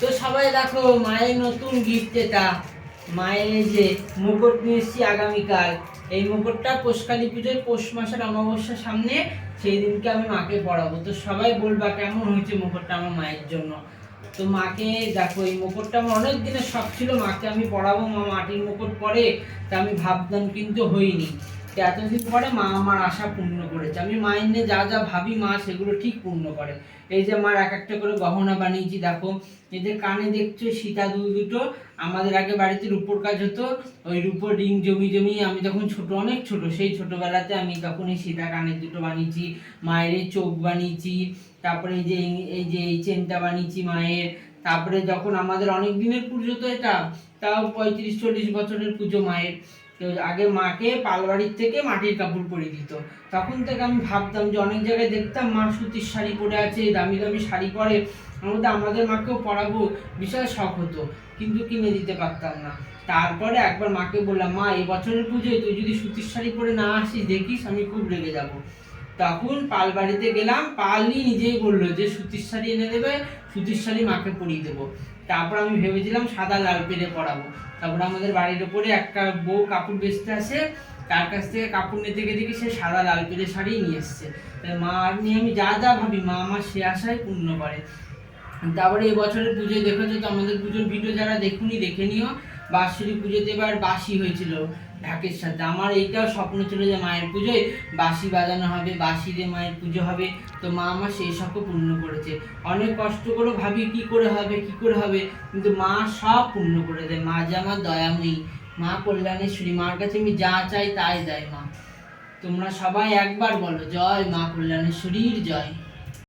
তো সবাই দেখো, মায়ের নতুন গিফট এটা। মায়ের যে মুকুট নিয়ে এসেছি আগামীকাল। এই মুকুটটা পোষকালী পুজোয় পৌষ মাসের অমাবস্যার সামনে সেই দিনকে আমি মাকে পড়াবো। তো সবাই বলবা কেমন হয়েছে মুকুটটা আমার মায়ের জন্য? তো মাকে দেখো, এই মুকুটটা আমার অনেক দিনের শখ ছিল, মাকে আমি পড়াবো। মা মাটির মুকুট পরে, তা আমি ভাবতাম কিন্তু হইনি এতদিন পরে মা আমার আশা পূর্ণ করেছে। আমি মায়ের নিয়ে যা যা ভাবি মা সেগুলো ঠিক পূর্ণ করে। এই যে মার এক একটা করে গহনা বানিয়েছি, দেখো। এই যে কানে দেখছ, সীতা দু দুটো। আমাদের আগে বাড়িতে রূপোর কাজ হতো। ওই রূপোর রিং জমি জমি আমি তখন ছোট, অনেক ছোট, সেই ছোটবেলাতে আমি তখন এই সীতা কানের দুটো বানিয়েছি, মায়ের এই চোখ বানিয়েছি, তারপরে এই যে এই- এই যে এই চেনটা বানিয়েছি মায়ের। তারপরে যখন আমাদের অনেক দিনের পুজো তো এটা, তাও পঁয়ত্রিশ, চল্লিশ বছরের পুজো মায়ের। তো আগে মাকে পালবাড়ির থেকে মাটির কাপড় পরিয়ে দিত। তখন থেকে আমি ভাবতাম যে অনেক জায়গায় দেখতাম মা সুতির শাড়ি পরে আছে, দামি দামি শাড়ি পরে। আমাদের আমাদের মাকেও পরাবো, বিশাল শখ হতো, কিন্তু কিনে দিতে পারতাম না। তারপরে একবার মাকে বললাম, মা এবছরের বছরের পুজোয় তুই যদি সুতির শাড়ি পরে না আসিস, দেখিস, আমি খুব রেগে যাব। তখন পাল বাড়িতে গেলাম, পালই নিজেই বলল যে, সুতির শাড়ি এনে দেবে, সুতির শাড়ি মাকে পরিয়ে দেবো। তারপর আমি ভেবেছিলাম সাদা লাল পেরে পরাবো। তারপর আমাদের বাড়ির ওপরে একটা বউ কাপড় বেচতে আসে, তার কাছ থেকে কাপড় নিতে গিয়ে দেখি সে সাদা লাল পেরে শাড়ি নিয়ে এসছে। মা নিয়ে আমি যা যা ভাবি, মা আমার সে আশাই পূর্ণ করে। তারপরে এই বছরের পুজোয় দেখেছ তো, আমাদের পুজোর ভিডিও যারা দেখুনি, দেখে নিও। বাৎসরী পুজোতে এবার বাসি হয়েছিল ঢাকের সাথে। আমার এইটাও স্বপ্ন ছিল যে মায়ের পুজোয় বাঁশি বাজানো হবে, বাঁশি দিয়ে মায়ের পুজো হবে। তো মা আমার সেই শখও পূর্ণ করেছে। অনেক কষ্ট করে ভাবি কি করে হবে, কি করে হবে? কিন্তু মা সব পূর্ণ করে দেয়। মা যে আমার দয়াময়ী, মা কল্যাণেশ্বরী মার কাছে আমি যা চাই তাই দেয় মা। তোমরা সবাই একবার বলো, জয় মা কল্যাণেশ্বরীর জয়।